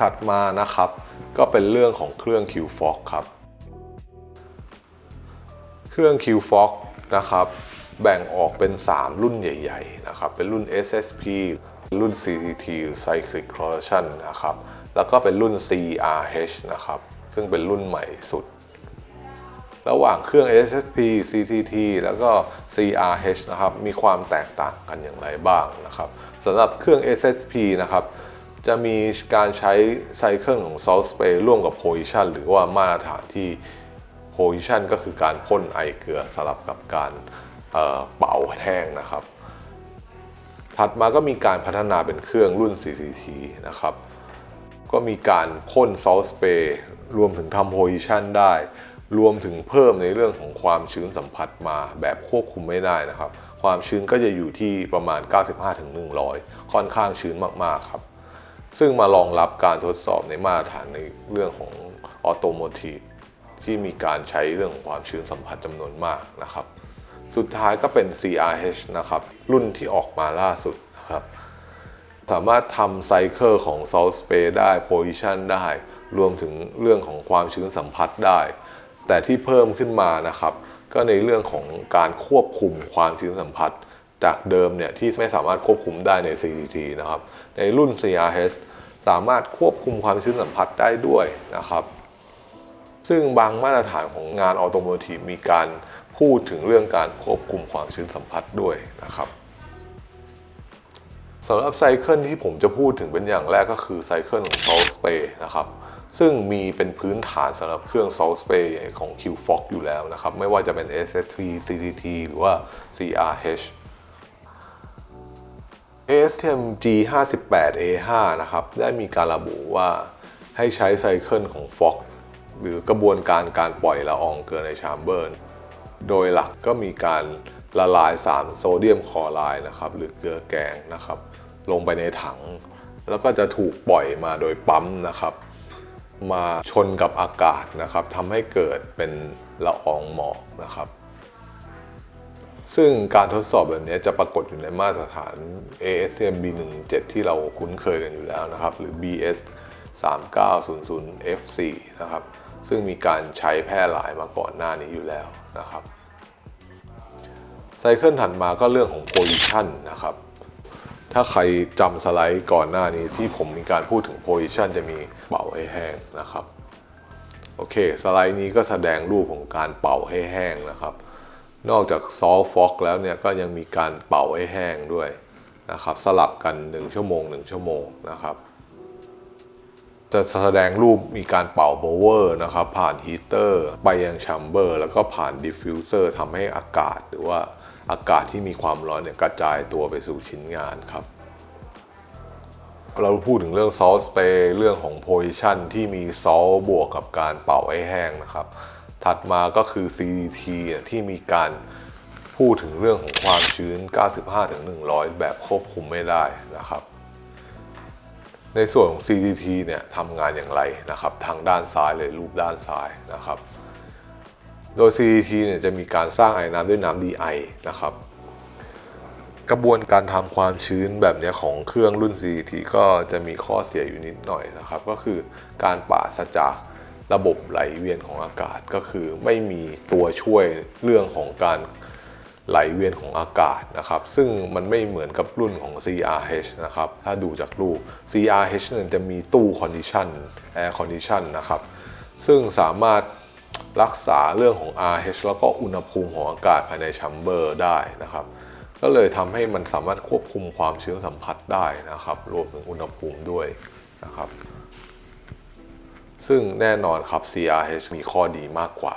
ถัดมานะครับ ก็เป็นเรื่องของเครื่อง Q-Fox ครับ เครื่อง Q-Fox นะครับ แบ่งออกเป็น 3 รุ่นใหญ่ ๆ นะครับ เป็นรุ่น SSP รุ่น CCT Cyclic Correlation นะครับ แล้วก็เป็นรุ่น CRH นะครับ ซึ่งเป็นรุ่นใหม่สุด ระหว่างเครื่อง SSP CCT แล้วก็ CRH นะครับ มีความแตกต่างกันอย่างไรบ้างนะครับสำหรับเครื่อง SSP นะครับ จะมีการใช้ไซเคิลของ Salt Spray ร่วมกับ Position หรือว่ามาตรฐานที่ Position ก็คือการพ่นไอเกลือสลับกับการเเป่าแห้งนะครับ ถัดมาก็มีการพัฒนาเป็นเครื่องรุ่น CCT นะครับ ก็มีการพ่น Salt Spray รวมถึงทำ Position ได้ รวมถึงเพิ่มในเรื่องของความชื้นสัมผัสมาแบบควบคุมไม่ได้นะครับ ความชื้นก็จะอยู่ที่ประมาณ 95-100 ค่อนข้างชื้นมากๆครับ ซึ่งมารองรับการทดสอบในมาตรฐานในเรื่องของออโตโมทีฟที่มีการใช้เรื่องของความชื้นสัมผัสจำนวนมากนะครับ สุดท้ายก็เป็น CRH นะครับ รุ่นที่ออกมาล่าสุดนะครับ สามารถทำไซเคิลของ Salt Spray ได้ Position ได้ รวมถึงเรื่องของความชื้นสัมผัสได้ แต่ที่เพิ่มขึ้นมานะครับ ก็ในเรื่องของการควบคุมความชื้นสัมผัส จากเดิมเนี่ยที่ไม่สามารถควบคุมได้ใน CCT นะครับ ในรุ่น CRH สามารถควบคุมความชื้นสัมผัสได้ด้วยนะครับ ซึ่งบางมาตรฐานของงานออโตโมทีฟมีการพูดถึงเรื่องการควบคุมความชื้นสัมผัสด้วยนะครับสำหรับไซเคิลที่ผมจะพูดถึงเป็นอย่างแรกก็คือไซเคิลของ Salt Spray นะครับซึ่งมีเป็นพื้นฐานสำหรับเครื่อง Salt Spray ของ Q-Fox อยู่แล้วนะครับ ไม่ว่าจะเป็น SST CCT หรือว่า CRH ASTM G58A5 นะครับ ได้มีการระบุว่าให้ใช้ไซเคิลของ Fox หรือกระบวนการการปล่อยละอองเกลือในแชมเบอร์ โดยหลักก็มีการละลายสารโซเดียมคลอไรด์นะครับ หรือเกลือแกงนะครับ ลงไปในถัง แล้วก็จะถูกปล่อยมาโดยปั๊มนะครับ มาชนกับอากาศนะครับทำให้เกิดเป็นละอองหมอกนะครับ ซึ่งการทดสอบแบบนี้จะปรากฏอยู่ในมาตรฐาน ASTM B117 ที่เราคุ้นเคยกันอยู่แล้วนะครับ หรือ BS 3900 F4 นะครับ ซึ่งมีการใช้แพร่หลายมาก่อนหน้านี้อยู่แล้วนะครับไซเคิลถัดมาก็เรื่องของ position นะครับ ถ้าใครจำสไลด์ก่อนหน้านี้ที่ผมมีการพูดถึง position จะมีเป่าให้แห้งนะครับ โอเค สไลด์นี้ก็แสดงรูปของการเป่าให้แห้งนะครับ นอกจากซอฟฟอกแล้วเนี่ยก็ยังมีการเป่าให้แห้งด้วยนะครับ สลับกัน 1 ชั่วโมง 1 ชั่วโมงนะครับ จะแสดงรูปมีการเป่าโบเวอร์นะครับ ผ่านฮีเตอร์ไปยังแชมเบอร์แล้วก็ผ่านดิฟฟิวเซอร์ทำให้อากาศ หรือว่าอากาศที่มีความร้อนเนี่ยกระจายตัวไปสู่ชิ้นงานครับเราพูดถึงเรื่องซอสเปรย์เรื่องของโพซิชันที่มีซอลบวกกับการเป่าให้แห้งนะครับ ถัดมาก็คือ CDT ที่มีการพูดถึงเรื่องของความชื้น 95-100 แบบควบคุมไม่ได้นะครับ ในส่วนของ CDT เนี่ยทำงานอย่างไรนะครับ ทางด้านซ้ายเลยรูปด้านซ้ายนะครับ โดย CDT เนี่ยจะมีการสร้างไอ้น้ำด้วยน้ำ DI นะครับ กระบวนการทำความชื้นแบบนี้ของเครื่องรุ่น CDT ก็จะมีข้อเสียอยู่นิดหน่อยนะครับ ก็คือการปราศจาก ระบบไหลเวียนของอากาศก็คือไม่มีตัวช่วยเรื่องของการไหลเวียนของอากาศนะครับ ซึ่งมันไม่เหมือนกับรุ่นของ CRH นะครับ ถ้าดูจากรูป CRH เนี่ยจะมีตู้ condition air condition นะครับ ซึ่งสามารถรักษาเรื่องของ RH แล้วก็อุณหภูมิของอากาศภายในแชมเบอร์ได้นะครับ ก็เลยทำให้มันสามารถควบคุมความชื้นสัมผัสได้นะครับ รวมถึงอุณหภูมิด้วยนะครับ ซึ่งแน่นอนครับ CRH มีข้อดีมากกว่า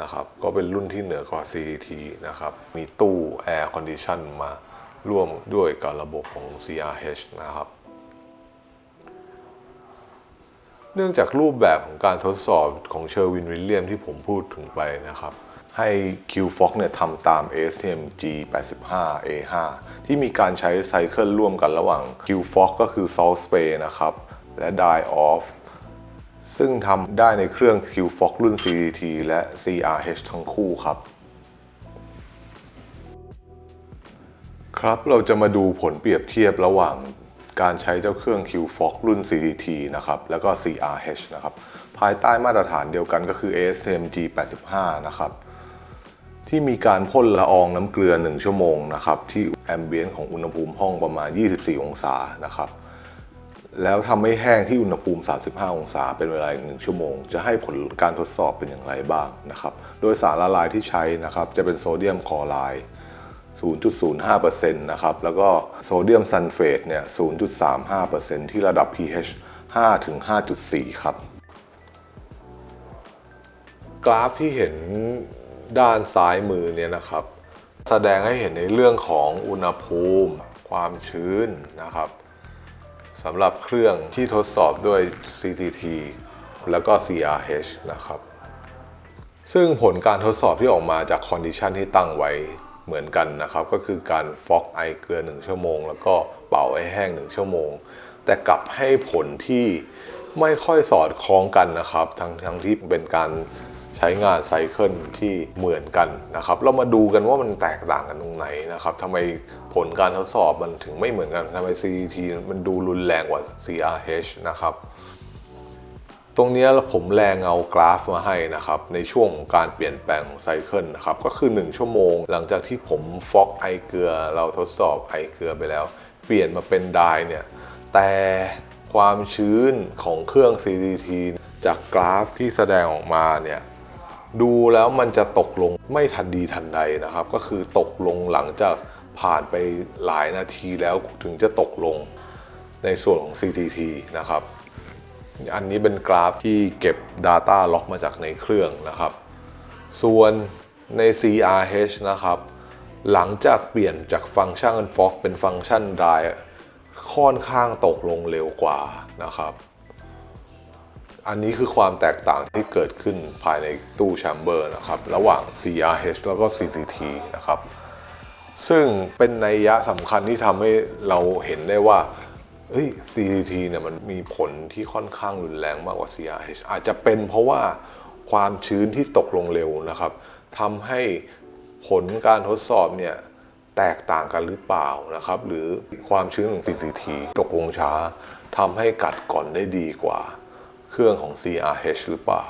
นะครับ ก็เป็นรุ่นที่เหนือกว่า CDT นะครับ มีตู้ Air Condition มาร่วมด้วยกับระบบของ CRH นะครับ เนื่องจากรูปแบบของการทดสอบของเชอร์วินวิลเลียมที่ผมพูดถึงไปนะครับ ให้ Q-Fox เนี่ยทำตาม ASTM G85A5 ที่มีการใช้ไซเคิลร่วมกันระหว่าง Q-Fox ก็คือ Salt Spray นะครับ และ Die Off ซึ่งทำได้ในเครื่อง Q-Fox รุ่น CDT และ CRH ทั้งคู่ครับ ครับเราจะมาดูผลเปรียบเทียบระหว่างการใช้เจ้าเครื่อง QFOX รุ่น CDT นะครับ แล้วก็ CRH นะครับ ภายใต้มาตรฐานเดียวกันก็คือ ASMG 85 นะครับ ที่มีการพ่นละอองน้ำเกลือ 1 ชั่วโมงนะครับ ที่แอมเบียนของอุณหภูมิห้องประมาณ 24 องศานะครับ แล้วทำให้แห้งที่อุณหภูมิ 35 องศาเป็นเวลาอีกหนึ่งชั่วโมง จะให้ผลการทดสอบเป็นอย่างไรบ้างนะครับ โดยสารละลายที่ใช้นะครับ จะเป็นโซเดียมคลอไรด์0.05%นะครับ แล้วก็โซเดียมซัลเฟตเนี่ย 0.35%ที่ระดับ pH 5ถึง5.4 ครับ กราฟที่เห็นด้านซ้ายมือเนี่ยนะครับ แสดงให้เห็นในเรื่องของอุณหภูมิ ความชื้นนะครับ สำหรับเครื่องที่ทดสอบด้วย CTT แล้วก็ CRH นะครับ ซึ่งผลการทดสอบที่ออกมาจากคอนดิชันที่ตั้งไว้เหมือนกันนะครับ ก็คือการฟอกไอเกลือ 1 ชั่วโมง แล้วก็เป่าให้แห้ง 1 ชั่วโมง แต่กลับให้ผลที่ไม่ค่อยสอดคล้องกันนะครับ ทั้งทั้งที่เป็นการ ใช้งานไซเคิลที่เหมือนกันนะครับ เรามาดูกันว่ามันแตกต่างกันตรงไหนนะครับทำไมผลการทดสอบมันถึงไม่เหมือนกันทำไม CT มันดูรุนแรงกว่า CRH นะครับตรงนี้ผมแรงเอากราฟมาให้นะครับ ในช่วงการเปลี่ยนแปลงของไซเคิลนะครับ ก็คือ 1 ชั่วโมง หลังจากที่ผมฟอกไอเกลือ เราทดสอบไอเกลือไปแล้ว เปลี่ยนมาเป็นไดร์เนี่ย แต่ความชื้นของเครื่อง CCT จากกราฟที่แสดงออกมาเนี่ย ดูแล้วมันจะตกลงไม่ทันดีทันใดนะครับ ก็คือตกลงหลังจากผ่านไปหลายนาทีแล้วถึงจะตกลงในส่วนของ CTT นะครับ อันนี้เป็นกราฟที่เก็บ Data ล็อกมาจากในเครื่องนะครับ ส่วนใน CRH นะครับ หลังจากเปลี่ยนจากฟังก์ชัน Fog เป็นฟังก์ชัน Dry ค่อนข้างตกลงเร็วกว่านะครับ อันนี้คือความแตกต่างที่เกิดขึ้นภายในตู้แชมเบอร์นะครับ ระหว่าง CRH แล้วก็ CCT นะครับ ซึ่งเป็นนัยยะสำคัญที่ทำให้เราเห็นได้ว่าเฮ้ย CCT เนี่ยมันมีผลที่ค่อนข้างรุนแรงมากกว่า CRH อาจจะเป็นเพราะว่าความชื้นที่ตกลงเร็วนะครับทำให้ผลการทดสอบเนี่ยแตกต่างกันหรือเปล่านะครับ หรือความชื้นของ CCT ตกลงช้าทำให้กัดก่อนได้ดีกว่า เครื่องของ CRH หรือเปล่า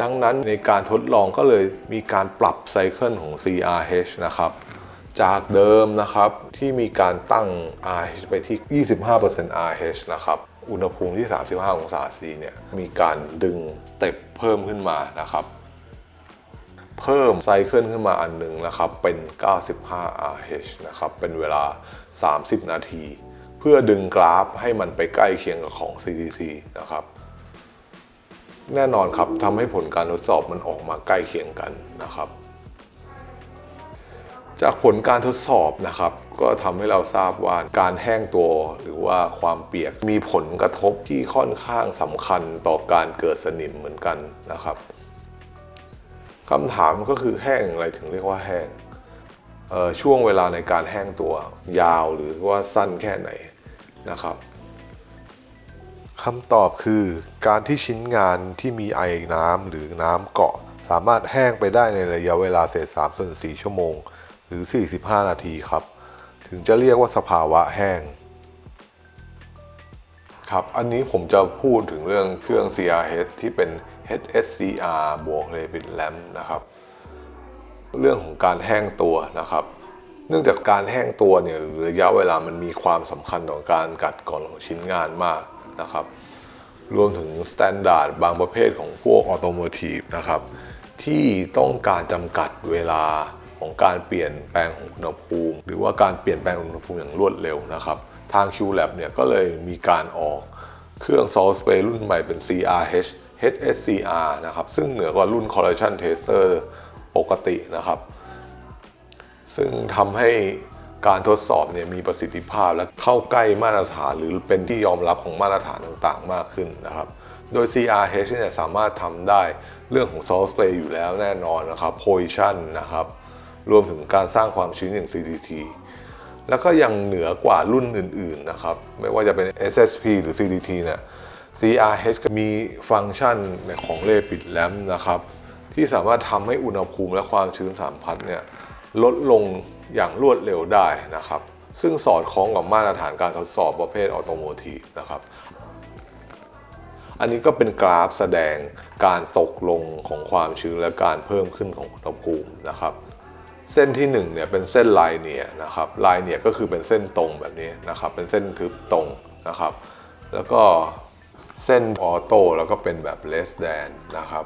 ดังนั้นในการทดลองก็เลยมีการปรับไซเคิลของ CRH นะครับ จากเดิมนะครับที่มีการตั้ง RH ไปที่ 25% RH นะครับอุณหภูมิที่ 35 องศา C เนี่ย มีการดึงสเต็ปเพิ่มขึ้นมานะครับ เพิ่มไซเคิลขึ้นมาอันหนึ่งนะครับ เป็น 95 RH นะครับ เป็นเวลา 30 นาที เพื่อดึงกราฟให้มันไปใกล้เคียงกับของ CCT นะครับ แน่นอนครับทำให้ผลการทดสอบมันออกมาใกล้เคียงกันนะครับ จากผลการทดสอบนะครับ ก็ทำให้เราทราบว่าการแห้งตัวหรือว่าความเปียกมีผลกระทบที่ค่อนข้างสำคัญต่อการเกิดสนิมเหมือนกันนะครับคำถามก็คือแห้งอะไรถึงเรียกว่าแห้ง ช่วงเวลาในการแห้งตัวยาวหรือว่าสั้นแค่ไหนนะครับคำตอบคือการที่ชิ้นงานที่มีไอน้ำหรือน้ำเกาะ สามารถแห้งไปได้ในระยะเวลาเศษ3ส่วน4ชั่วโมง หรือ 45 นาทีครับ ถึงจะเรียกว่าสภาวะแห้งครับ อันนี้ผมจะพูดถึงเรื่องเครื่อง CRH ที่เป็น HSCR บวก Rapid Lamp นะครับ เรื่องของการแห้งตัวนะครับ เนื่องจากการแห้งตัวเนี่ยระยะเวลามันมีความสำคัญต่อการกัดกร่อนของชิ้นงานมากนะครับ รวมถึงสแตนดาร์ดบางประเภทของพวกออโตโมทีฟนะครับที่ต้องการจำกัดเวลาของการเปลี่ยนแปลงของอุณหภูมิ หรือว่าการเปลี่ยนแปลงอุณหภูมิอย่างรวดเร็วนะครับทาง QLab เนี่ยก็เลยมีการออกเครื่อง Salt Spray รุ่นใหม่เป็น CRH HSCR นะครับ ซึ่งเหนือกว่ารุ่น Correlation Tester ปกตินะครับ ซึ่งทำให้การทดสอบเนี่ยมีประสิทธิภาพและเข้าใกล้มาตรฐานหรือเป็นที่ยอมรับของมาตรฐานต่างๆ มากขึ้นนะครับ โดย CRH เนี่ยสามารถทำได้เรื่องของ salt spray อยู่แล้วแน่นอนนะครับ position นะครับ รวมถึงการสร้างความชื้นอย่าง CDT แล้วก็ยังเหนือกว่ารุ่นอื่น ๆ นะครับ ไม่ว่าจะเป็น SSP หรือ CDT เนี่ย CRH ก็มีฟังก์ชันของ Rapid Lamp นะครับ ที่สามารถทำให้อุณหภูมิและความชื้นสัมผัสเนี่ยลดลงอย่างรวดเร็วได้นะครับ ซึ่งสอดคล้องกับมาตรฐานการทดสอบประเภทออโตโมทีฟนะครับ อันนี้ก็เป็นกราฟแสดงการตกลงของความชื้นและการเพิ่มขึ้นของอุณหภูมินะครับ เส้นที่1เนี่ยเป็นเส้นลายเนียนะครับลายเนียก็คือเป็นเส้นตรงแบบนี้นะครับ เป็นเส้นทึบตรงนะครับ แล้วก็เส้นออโต้แล้วก็เป็นแบบ less than นะครับ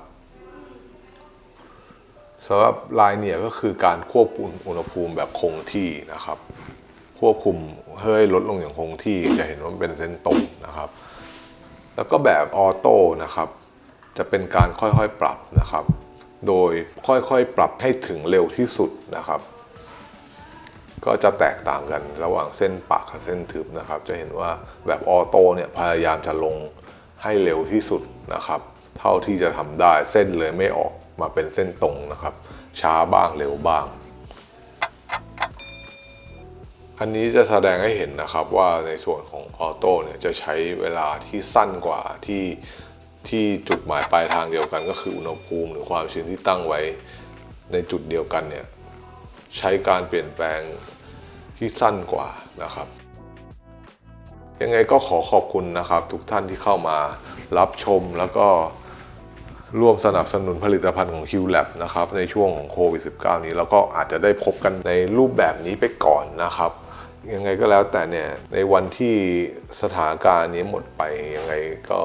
สำหรับลายเนียก็คือการควบคุมอุณหภูมิแบบคงที่นะครับ ควบคุมเฮ้ยลดลงอย่างคงที่จะเห็นว่ามันเป็นเส้นตรงนะครับ แล้วก็แบบออโต้นะครับ จะเป็นการค่อยๆปรับนะครับ โดยค่อยๆปรับให้ถึงเร็วที่สุดนะครับ ก็จะแตกต่างกันระหว่างเส้นปักกับเส้นทึบนะครับ จะเห็นว่าแบบออโต้เนี่ยพยายามจะลง ให้เร็วที่สุดนะครับ เท่าที่จะทำได้เส้นเลยไม่ออกมาเป็นเส้นตรงนะครับ ช้าบ้างเร็วบ้าง อันนี้จะแสดงให้เห็นนะครับว่าในส่วนของออโต้เนี่ยจะใช้เวลาที่สั้นกว่าที่ที่จุดหมายปลายทางเดียวกันก็คืออุณหภูมิหรือความชื้นที่ตั้งไว้ในจุดเดียวกันเนี่ยใช้การเปลี่ยนแปลงที่สั้นกว่านะครับ ยังไงก็ขอขอบคุณนะครับ ทุกท่านที่เข้ามารับชมแล้วก็ร่วมสนับสนุนผลิตภัณฑ์ของ QLab นะครับในช่วงของโควิด -19 นี้แล้วก็อาจจะได้พบกันในรูปแบบนี้ไปก่อนนะครับ ยังไงก็แล้วแต่เนี่ยในวันที่สถานการณ์นี้หมดไปยังไงก็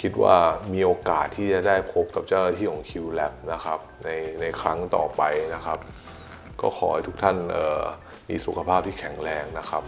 คิดว่ามีโอกาสที่จะได้พบกับเจ้าหน้าที่ของ QLab นะครับในในครั้งต่อไปนะครับ ก็ขอให้ทุกท่านมีสุขภาพที่แข็งแรงนะครับ